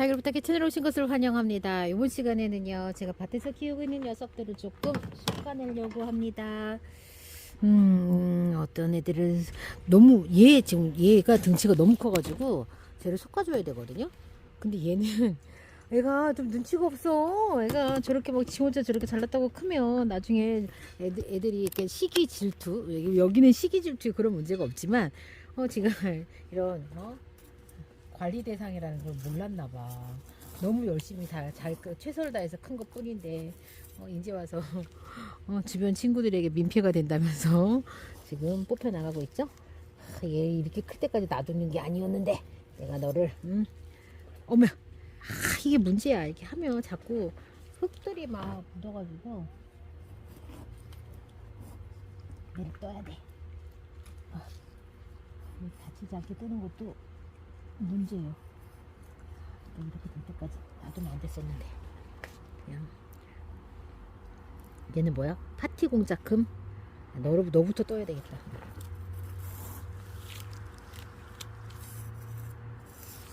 타이거 부탁해 채널 오신 것을 환영합니다. 이번 시간에는요, 제가 밭에서 키우고 있는 녀석들을 조금 솎아내려고 합니다. 음, 어떤 애들은 너무, 얘, 지금 얘가 등치가 너무 커가지고, 쟤를 솎아줘야 되거든요? 근데 얘는, 애가 좀 눈치가 없어. 애가 저렇게 막 지 혼자 저렇게 잘났다고 크면 나중에 애들, 애들이 이렇게 시기 질투, 여기- 여기는 시기 질투 그런 문제가 없지만, 어, 지금 이런, 어? 관리 대상이라는 걸 몰랐나 봐. 너무 열심히 다, 잘, 최선을 다해서 큰 것 뿐인데, 어, 이제 와서, 어, 주변 친구들에게 민폐가 된다면서 지금 뽑혀 나가고 있죠? 아, 얘 이렇게 클 때까지 놔두는 게 아니었는데, 내가 너를, 음, 어머, 아, 이게 문제야. 이렇게 하면 자꾸 흙들이 막 묻어가지고, 얘를 떠야 돼. 아, 이 다치지 않게 뜨는 것도 문제예요. 이렇게 될 때까지 놔두면 안 됐었는데. 그냥. 얘는 뭐야? 파티 공작금? 너, 너부터 떠야 되겠다.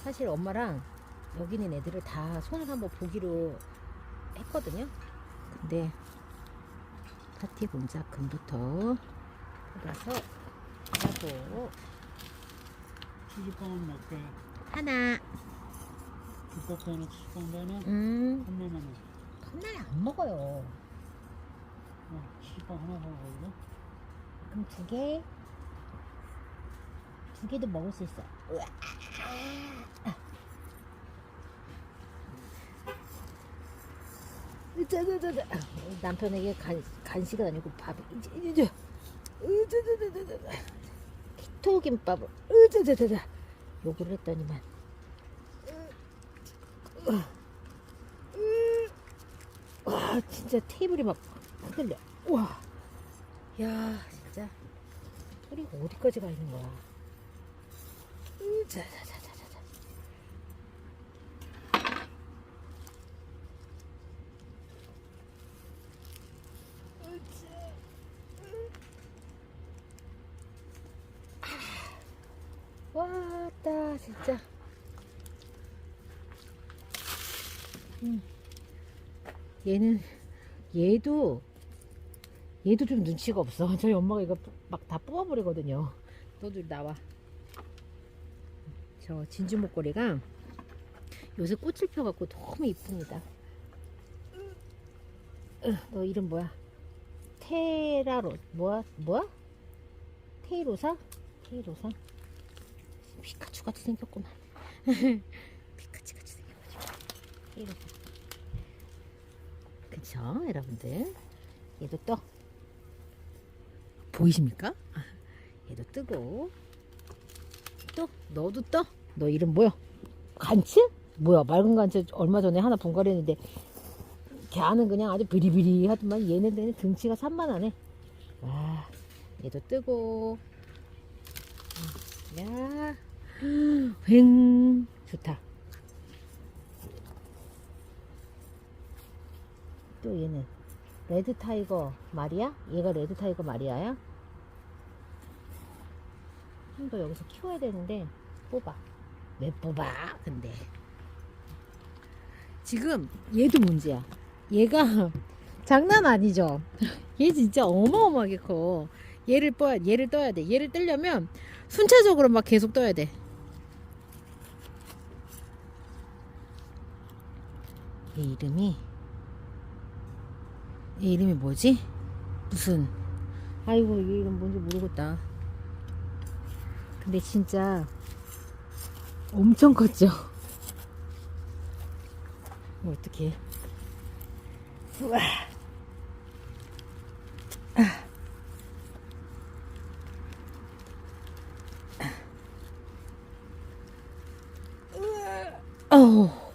사실 엄마랑 여기 있는 애들을 다 손을 한번 보기로 했거든요. 근데 파티 공작금부터 뽑아서 하고 시집가면 몇 개? 하나 국밥에는 시집가면 음한 매만 해. 컵라면 안 먹어요 어, 시집가 하나 가거든. 그럼 두 개? 두 개도 먹을 수 있어 으아. 으짜자자자. 남편에게 간, 간식은 아니고 밥이 이제 이제 으짜자자자자 키 토김밥을. 으짜자자자. 요구를 했더니만. 와 진짜 테이블이 막 흔들려. 와. 야 진짜. 소리가 어디까지 가 있는 거야? 으짜자자자자자 왔다 진짜. 음. 얘는 얘도 얘도 좀 눈치가 없어. 저희 엄마가 이거 막 다 뽑아버리거든요. 이리 나와. 저 진주 목걸이가 요새 꽃을 펴갖고 너무 이쁩니다. 으, 너 이름 뭐야? 테라로 뭐야? 뭐야? 테이로사? 테이로사 피카츄 같이 생겼구만. 피카츄 같이 생겨가지고. 이렇게. 그쵸, 여러분들. 얘도 떠. 보이십니까? 아, 얘도 뜨고. 또, 너도 떠. 너 이름 뭐야? 간치? 뭐야, 맑은 간치 얼마 전에 하나 분갈했는데, 걔는 그냥 아주 비리비리 하더만 얘는 등치가 산만하네. 와, 얘도 뜨고. 음, 야. 횡 좋다. 또 얘는 레드 타이거 마리아? 얘가 레드 타이거 마리아야? 좀 더 여기서 키워야 되는데 뽑아. 왜 뽑아? 근데 지금 얘도 문제야. 얘가 장난 아니죠. 얘 진짜 어마어마하게 커. 얘를 떠야 얘를 떠야 돼. 얘를 뜨려면 순차적으로 막 계속 떠야 돼. 얘 이름이 얘 이름이 뭐지? 무슨 아이고 얘 이름 뭔지 모르겠다. 근데 진짜 엄청 컸죠. 뭐 어떡해. 우와. 어우 진짜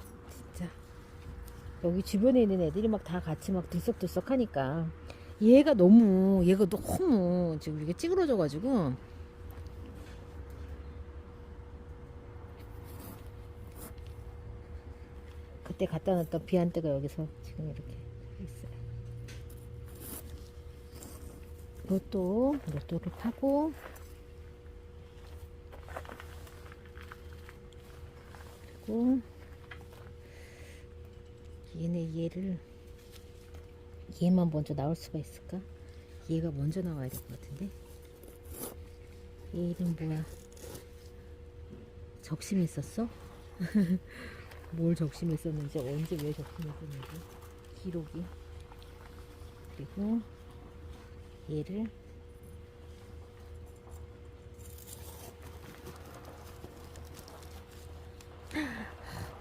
여기 주변에 있는 애들이 막 다 같이 막 들썩들썩 하니까 얘가 너무 얘가 너무 지금 이게 찌그러져 가지고. 그때 갖다 놨던 비안대가 여기서 지금 이렇게 있어요. 로또 로또를 파고. 그리고 얘를 얘만 먼저 나올 수가 있을까? 얘가 먼저 나와야 될 것 같은데 얘 이름 뭐야? 적심했었어? 뭘 적심했었는지 언제 왜 적심했었는지 기록이 그리고 얘를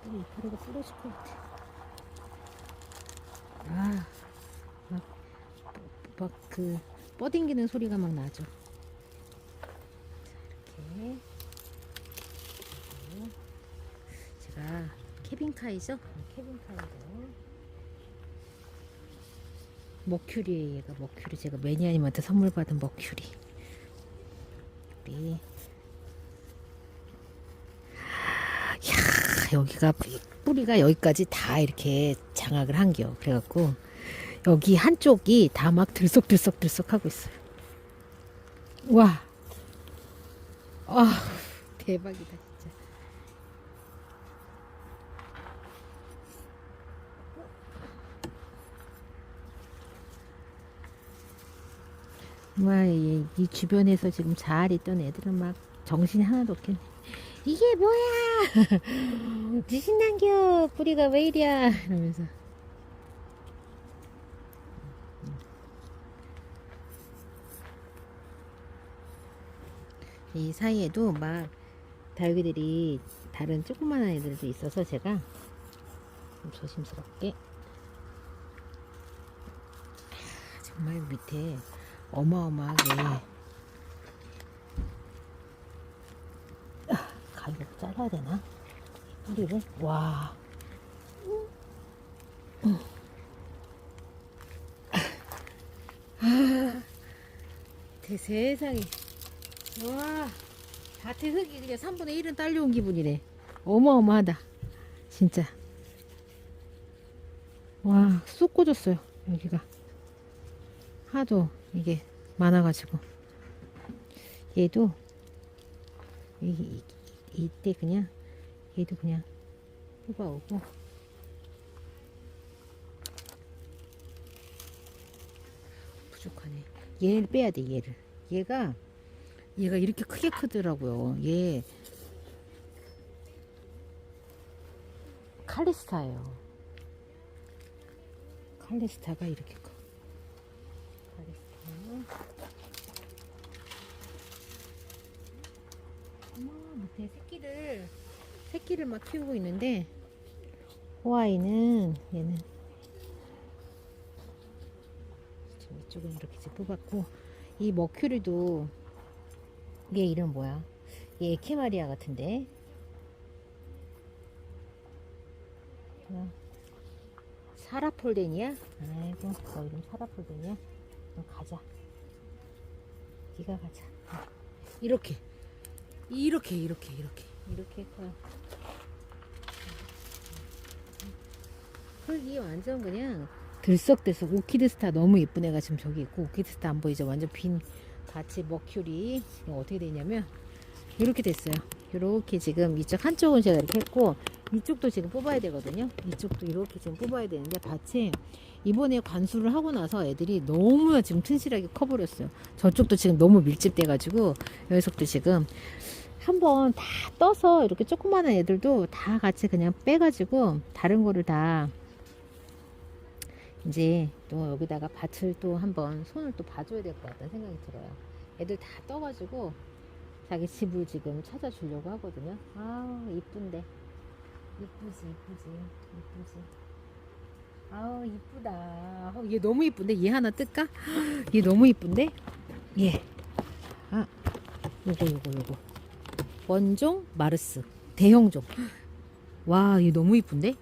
뿌리 이파리가 부러질 것 같아 아, 막그 뻗ing기는 소리가 막 나죠. 자, 이렇게 제가 케빈카이죠? 케빈카이죠. 머큐리에 얘가 머큐리 제가 매니아님한테 선물 받은 머큐리. 우리 야 여기가 뿌리가 여기까지 다 이렇게 장악을 한겨. 그래갖고 여기 한쪽이 다 막 들썩들썩들썩 하고 있어요. 와, 아 대박이다 진짜. 와, 이, 이 주변에서 지금 잘 있던 애들은 막 정신이 하나도 없겠네. 이게 뭐야? 지신난겨 뿌리가 왜 이랴? 이러면서. 이 사이에도 막 다육이들이 다른 조그만한 애들도 있어서 제가 좀 조심스럽게 아, 정말 밑에 어마어마하게 아, 가위로 잘라야 되나? 이 뿌리를 와 아, 대 세상에 와, 밭에 흙이 그냥 3분의 1은 딸려온 기분이네. 어마어마하다. 진짜. 와, 쑥 꽂았어요. 여기가. 하도 이게 많아가지고. 얘도, 이, 이, 이때 그냥, 얘도 그냥 뽑아오고. 부족하네. 얘를 빼야 돼, 얘를. 얘가, 얘가 이렇게 크게 크더라고요. 얘 칼리스타예요. 칼리스타가 이렇게 커. 칼리스타. 밑에 새끼를 새끼를 막 키우고 있는데 호아이는 얘는 지금 이쪽은 이렇게 이제 뽑았고 이 머큐리도 얘 이름 뭐야? 얘 에키마리아 같은데. 어, 사라폴덴이야? 아이고, 너 이름 사라폴덴이야? 그럼 가자. 네가 가자. 어. 이렇게, 이렇게, 이렇게, 이렇게, 이렇게 커요. 흙이 완전 그냥 들썩들썩 오키드스타 너무 예쁜 애가 지금 저기 있고 오키드스타 안 보이죠? 완전 빈 같이 머큐리 지금 어떻게 되냐면 이렇게 됐어요. 이렇게 지금 이쪽 한쪽은 제가 이렇게 했고 이쪽도 지금 뽑아야 되거든요. 이쪽도 이렇게 지금 뽑아야 되는데 밭에 이번에 관수를 하고 나서 애들이 너무 지금 튼실하게 커버렸어요. 저쪽도 지금 너무 밀집돼가지고 이 녀석도 지금 한번 다 떠서 이렇게 조그마한 애들도 다 같이 그냥 빼가지고 다른 거를 다 이제 또 여기다가 밭을 또 한번 손을 또 봐줘야 될 것 같다는 생각이 들어요. 애들 다 떠가지고 자기 집을 지금 찾아주려고 하거든요. 아 이쁜데 이쁘지 이쁘지 이쁘지. 아우 이쁘다. 아우, 얘 너무 이쁜데 얘 하나 뜰까? 얘 너무 이쁜데 얘. 아 요거 요거 요거 원종 마르스 대형종. 와 얘 너무 이쁜데?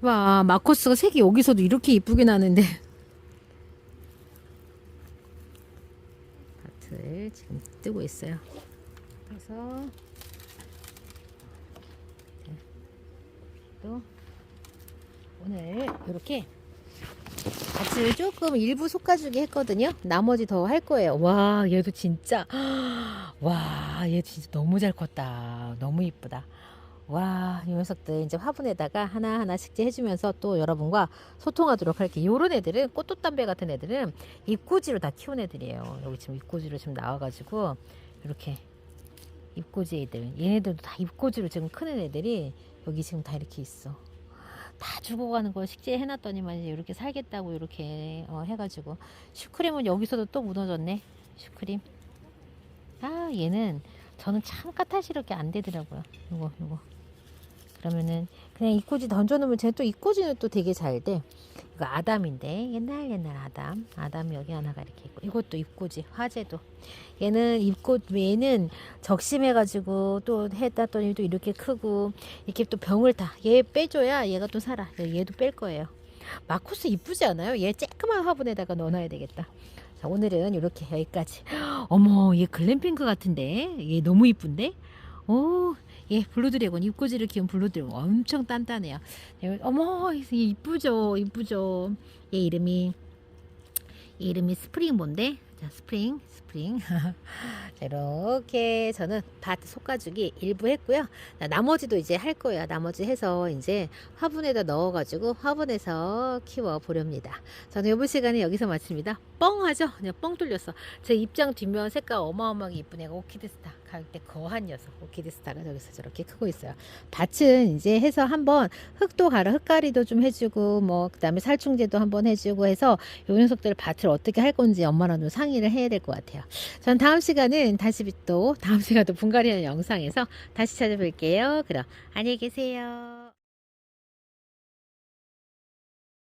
와 마커스가 색이 여기서도 이렇게 이쁘게 나는데 밭을 지금 뜨고 있어요 그래서 자, 또 오늘 이렇게 밭을 조금 일부 솎아주게 했거든요. 나머지 더 할 거예요. 와, 얘도 진짜, 와, 얘 진짜 너무 잘 컸다. 너무 이쁘다. 와, 이 녀석들 이제 화분에다가 하나하나 식재해주면서 또 여러분과 소통하도록 할게요. 요런 애들은 꽃돛담배 같은 애들은 입꼬지로 다 키운 애들이에요. 여기 지금 입꼬지로 지금 나와가지고 이렇게 입꼬지 애들. 얘네들도 다 입꼬지로 지금 크는 애들이 여기 지금 다 이렇게 있어. 다 죽어가는 걸 식재해놨더니만 이제 이렇게 살겠다고 이렇게 어, 해가지고 슈크림은 여기서도 또 무너졌네. 슈크림. 아 얘는 저는 참 까탈스럽게 안 되더라고요. 요거 요거. 그러면은 그냥 이꼬지 던져놓으면 쟤 또 이꼬지는 또 되게 잘 돼. 이거 아담인데 옛날 옛날 아담. 아담 여기 하나가 이렇게 있고 이것도 입꼬지 화재도. 얘는 입꼬 얘는 적심해가지고 또 해놨더니 또 이렇게 크고 이렇게 또 병을 다 얘 빼줘야 얘가 또 살아. 얘도 뺄 거예요. 마코스 이쁘지 않아요? 얘 쬐끄만 화분에다가 넣어놔야 되겠다. 자 오늘은 이렇게 여기까지. 어머 얘 글램핑크 같은데 얘 너무 이쁜데? 오, 얘 블루드래곤 입꼬지를 키운 블루드래곤 엄청 단단해요. 얘, 어머, 얘 이쁘죠, 이쁘죠. 얘 이름이 얘 이름이 스프링 뭔데? 자, 스프링, 스프링. 자, 이렇게 저는 밭 속가죽이 일부 했고요. 자, 나머지도 이제 할 거예요. 나머지 해서 이제 화분에다 넣어가지고 화분에서 키워 보렵니다. 저는 이번 시간에 여기서 마칩니다. 뻥하죠? 그냥 뻥 뚫렸어. 제 입장 뒷면 색깔 어마어마하게 이쁜 애가 오키드스타. 가격대 거한 녀석. 오키드스타가 저기서 저렇게 크고 있어요. 밭은 이제 해서 한번 흙도 갈아 흙가리도 좀 해주고 뭐 그다음에 살충제도 한번 해주고 해서 요 녀석들 밭을 어떻게 할 건지 엄마랑 좀 상의 를 해야 될 것 같아요. 전 다음 시간은 다시 또 다음 시간도 분갈이하는 영상에서 다시 찾아뵐게요. 그럼 안녕히 계세요.